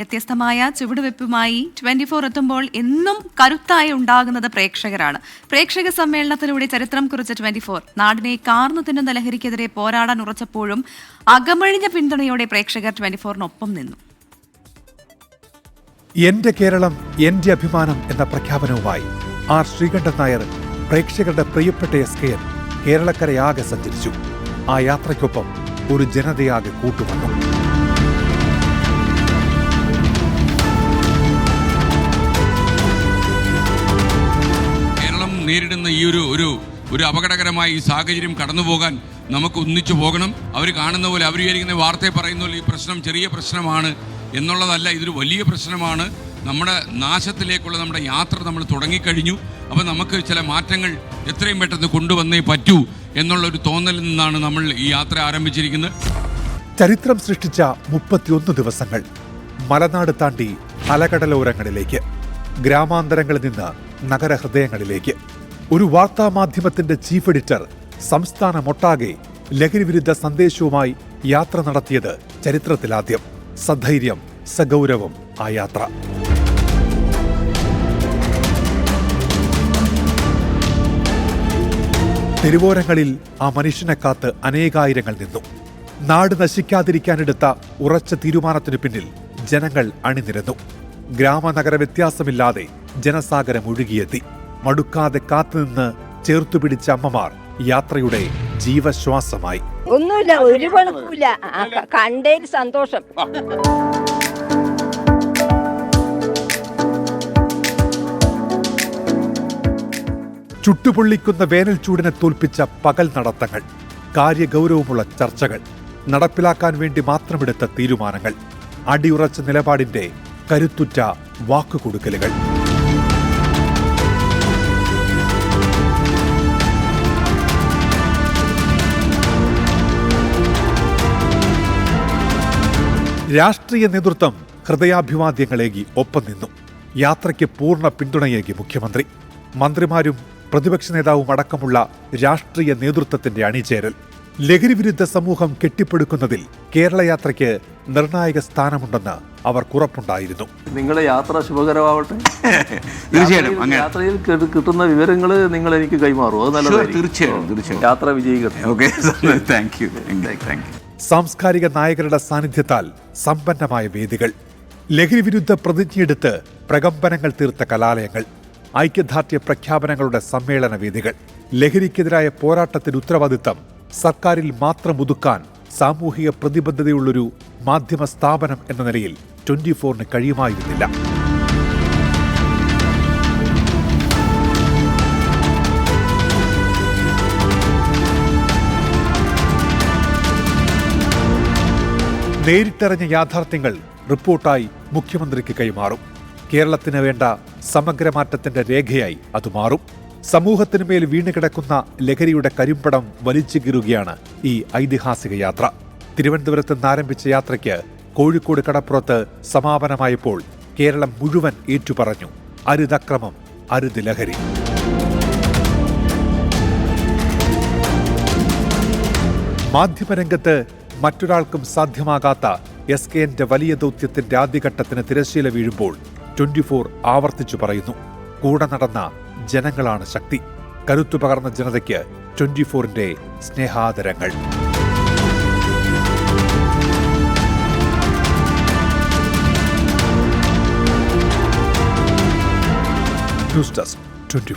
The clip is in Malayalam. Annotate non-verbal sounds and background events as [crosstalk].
വ്യത്യസ്തമായ ചുവടുവെപ്പുമായി ട്വന്റി ഫോർ എത്തുമ്പോൾ എന്നും കരുത്തായി ഉണ്ടാകുന്നത് പ്രേക്ഷകരാണ്. പ്രേക്ഷക സമ്മേളനത്തിലൂടെ ചരിത്രം കുറിച്ച ട്വന്റി ഫോർ നാടിനെ കാർന്നു തിന്നുന്ന ലഹരിക്കെതിരെ പോരാടാൻ ഉറച്ചപ്പോഴും അകമഴിഞ്ഞ പിന്തുണയോടെ പ്രേക്ഷകർ ട്വന്റി ഫോറിനൊപ്പം നിന്നു. എന്റെ കേരളം എന്റെ അഭിമാനം എന്ന പ്രഖ്യാപനവുമായി ആർ ശ്രീകണ്ഠൻ നായർ പ്രേക്ഷകരുടെ പ്രിയപ്പെട്ട എസ് കെ കേരളക്കരയാകെ സഞ്ചരിച്ചു. ആ യാത്രയ്ക്കൊപ്പം ഒരു ജനതയാകെ കൂട്ടുവന്നു. നേരിടുന്ന ഈ ഒരു ഒരു ഒരു അപകടകരമായ ഈ സാഹചര്യം കടന്നു പോകാൻ നമുക്ക് ഒന്നിച്ചു പോകണം. അവർ കാണുന്ന പോലെ അവർ വിചാരിക്കുന്ന വാർത്തയെ പറയുന്ന പോലെ ഈ പ്രശ്നം ചെറിയ പ്രശ്നമാണ് എന്നുള്ളതല്ല ഇതൊരു വലിയ പ്രശ്നമാണ്. നമ്മുടെ നാശത്തിലേക്കുള്ള നമ്മുടെ യാത്ര നമ്മൾ തുടങ്ങിക്കഴിഞ്ഞു. അപ്പോൾ നമുക്ക് ചില മാറ്റങ്ങൾ എത്രയും പെട്ടെന്ന് കൊണ്ടുവന്നേ പറ്റൂ എന്നുള്ള ഒരു തോന്നലിൽ നിന്നാണ് നമ്മൾ ഈ യാത്ര ആരംഭിച്ചിരിക്കുന്നത്. ചരിത്രം സൃഷ്ടിച്ച മുപ്പത്തിയൊന്ന് ദിവസങ്ങൾ. മലനാട് താണ്ടി അലകടലോരങ്ങളിലേക്ക് ഗ്രാമാന്തരങ്ങളിൽ നിന്ന് നഗരഹൃദയങ്ങളിലേക്ക്. ഒരു വാർത്താമാധ്യമത്തിന്റെ ചീഫ് എഡിറ്റർ സംസ്ഥാനമൊട്ടാകെ ലഹരിവിരുദ്ധ സന്ദേശവുമായി യാത്ര നടത്തിയത് ചരിത്രത്തിലാദ്യം. സധൈര്യം സഗൗരവം ആ യാത്ര. തെരുവോരങ്ങളിൽ ആ മനുഷ്യനെ കാത്ത് അനേകായിരങ്ങൾ നിന്നു. നാട് നശിക്കാതിരിക്കാനെടുത്ത ഉറച്ച തീരുമാനത്തിനു പിന്നിൽ ജനങ്ങൾ അണിനിരന്നു. ഗ്രാമനഗര വ്യത്യാസമില്ലാതെ ജനസാഗരം ഒഴുകിയെത്തി. മടുക്കാതെ കാത്തുനിന്ന് ചേർത്തു പിടിച്ച അമ്മമാർ യാത്രയുടെ ജീവശ്വാസമായി. ഒന്നുമില്ല ഒരു കുഴപ്പമില്ല. കണ്ടേ കണ്ടതിൽ സന്തോഷം. ചുട്ടുപൊള്ളിക്കുന്ന വേനൽ ചൂടിനെ തോൽപ്പിച്ച പകൽ നടത്തങ്ങൾ കാര്യഗൗരവമുള്ള ചർച്ചകൾ നടപ്പിലാക്കാൻ വേണ്ടി മാത്രമെടുത്ത തീരുമാനങ്ങൾ അടിയുറച്ച നിലപാടിന്റെ കരുത്തുറ്റ വാക്കുകൊടുക്കലുകൾ. രാഷ്ട്രീയ നേതൃത്വം ഹൃദയാഭിവാദ്യങ്ങളേകി ഒപ്പം നിന്നു. യാത്രയ്ക്ക് പൂർണ പിന്തുണയേകി മുഖ്യമന്ത്രി. മന്ത്രിമാരും പ്രതിപക്ഷ നേതാവും അടക്കമുള്ള രാഷ്ട്രീയ നേതൃത്വത്തിന്റെ അണിചേരൽ. ലഹരിവിരുദ്ധ സമൂഹം കെട്ടിപ്പടുക്കുന്നതിൽ കേരള യാത്രയ്ക്ക് നിർണായക സ്ഥാനമുണ്ടെന്ന് അവർക്കുറപ്പുണ്ടായിരുന്നു നിങ്ങളുടെ യാത്ര ശുഭകരമാവട്ടെ. [laughs] തീർച്ചയായിട്ടും, യാത്രയിൽ- കിട്ടുന്ന വിവരങ്ങൾ നിങ്ങൾ എനിക്ക് കൈമാറും. അത് നല്ലതായിരിക്കും. തീർച്ചയായും, തീർച്ചയായും. യാത്ര വിജയിക്കട്ടെ okay thank you thank you സാംസ്കാരിക നായകരുടെ സാന്നിധ്യത്താൽ സമ്പന്നമായ വേദികൾ. ലഹരി വിരുദ്ധ പ്രതിജ്ഞയെടുത്ത് പ്രകമ്പനങ്ങൾ തീർത്ത കലാലയങ്ങൾ ഐക്യദാർഢ്യ പ്രഖ്യാപനങ്ങളുടെ സമ്മേളന വേദികൾ. ലഹരിക്കെതിരായ പോരാട്ടത്തിന് ഉത്തരവാദിത്തം സർക്കാരിൽ മാത്രം ഒതുക്കാൻ സാമൂഹിക പ്രതിബദ്ധതയുള്ളൊരു മാധ്യമ സ്ഥാപനം എന്ന നിലയിൽ ട്വന്റി ഫോറിന് കഴിയുമായിരുന്നില്ല. നേരിട്ടറിഞ്ഞ യാഥാർത്ഥ്യങ്ങൾ റിപ്പോർട്ടായി മുഖ്യമന്ത്രിക്ക് കൈമാറും. കേരളത്തിന് വേണ്ട സമഗ്രമാറ്റത്തിന്റെ രേഖയായി അത് മാറും. സമൂഹത്തിനു മേൽ വീണുകിടക്കുന്ന ലഹരിയുടെ കരിമ്പടം വലിച്ചു കീറുകയാണ് ഈ ഐതിഹാസിക യാത്ര. തിരുവനന്തപുരത്ത് നിന്ന് ആരംഭിച്ച യാത്രയ്ക്ക് കോഴിക്കോട് കടപ്പുറത്ത് സമാപനമായപ്പോൾ കേരളം മുഴുവൻ ഏറ്റുപറഞ്ഞു അരുതക്രമം അരുത് ലഹരി. മാധ്യമരംഗത്ത് മറ്റൊരാൾക്കും സാധ്യമാകാത്ത എസ് കെ എന്റെ വലിയ ദൗത്യത്തിന്റെ ആദ്യഘട്ടത്തിന് തിരശീല വീഴുമ്പോൾ ട്വന്റി ഫോർ ആവർത്തിച്ചു പറയുന്നു. കൂടെ നടന്ന ജനങ്ങളാണ് ശക്തി. കരുത്തു പകർന്ന ജനതയ്ക്ക് ട്വന്റി ഫോറിന്റെ സ്നേഹാദരങ്ങൾ. News desk twenty